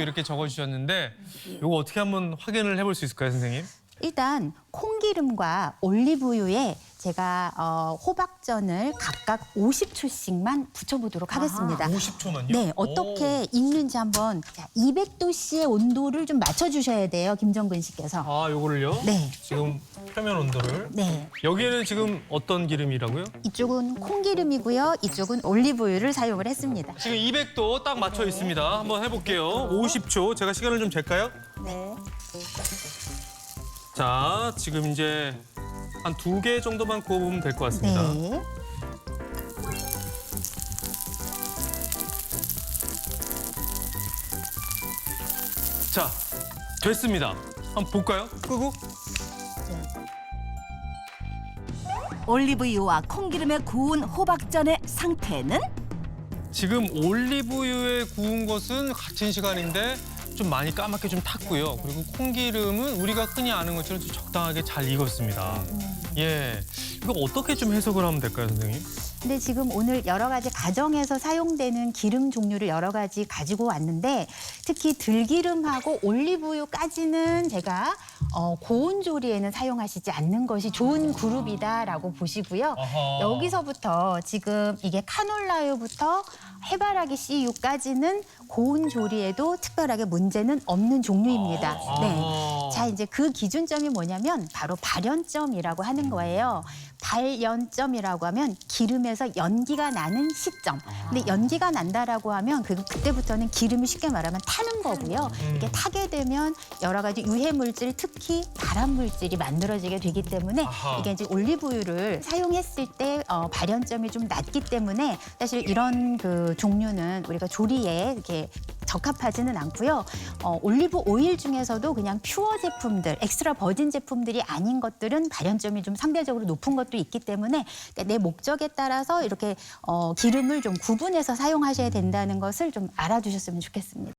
이렇게 적어주셨는데 이거 어떻게 한번 확인을 해볼 수 있을까요, 선생님? 일단 콩기름과 올리브유에 제가 어, 호박전을 각각 50초씩만 붙여보도록 하겠습니다. 50초만요? 네, 어떻게 익는지 한번 자, 200도씨의 온도를 좀 맞춰주셔야 돼요, 김정근 씨께서. 아, 요거를요? 네, 지금 표면 온도를. 네. 여기에는 지금 어떤 기름이라고요? 이쪽은 콩기름이고요, 이쪽은 올리브유를 사용을 했습니다. 지금 200도 딱 맞춰 있습니다. 한번 해볼게요. 50초. 제가 시간을 좀 잴까요? 네. 자, 지금 이제 한 두 개 정도만 구워보면 될 것 같습니다. 네. 자, 됐습니다. 한번 볼까요? 끄고. 올리브유와 콩기름에 구운 호박전의 상태는 지금 올리브유에 구운 것은 같은 시간인데 좀 많이 까맣게 좀 탔고요. 그리고 콩기름은 우리가 흔히 아는 것처럼 좀 적당하게 잘 익었습니다. 예, 이거 어떻게 좀 해석을 하면 될까요, 선생님? 근데 지금 오늘 여러 가지 가정에서 사용되는 기름 종류를 여러 가지 가지고 왔는데 특히 들기름하고 올리브유까지는 제가 어, 고온 조리에는 사용하시지 않는 것이 좋은 그룹이다라고 보시고요. 아하. 여기서부터 지금 이게 카놀라유부터 해바라기 씨유까지는 고온 조리에도 특별하게 문제는 없는 종류입니다. 네. 아. 자, 이제 그 기준점이 뭐냐면 바로 발연점이라고 하는 거예요. 발연점이라고 하면 기름에서 연기가 나는 시점. 근데 연기가 난다라고 하면 그 그때부터는 기름이 쉽게 말하면 타는 거고요. 이게 타게 되면 여러 가지 유해 물질, 특히 발암 물질이 만들어지게 되기 때문에 아하. 이게 이제 올리브유를 사용했을 때 어, 발연점이 좀 낮기 때문에 사실 이런 그 종류는 우리가 조리에 이렇게 적합하지는 않고요. 어, 올리브 오일 중에서도 그냥 퓨어 제품들, 엑스트라 버진 제품들이 아닌 것들은 발연점이 좀 상대적으로 높은 것도 있기 때문에 그러니까 내 목적에 따라서 이렇게 어, 기름을 좀 구분해서 사용하셔야 된다는 것을 좀 알아두셨으면 좋겠습니다.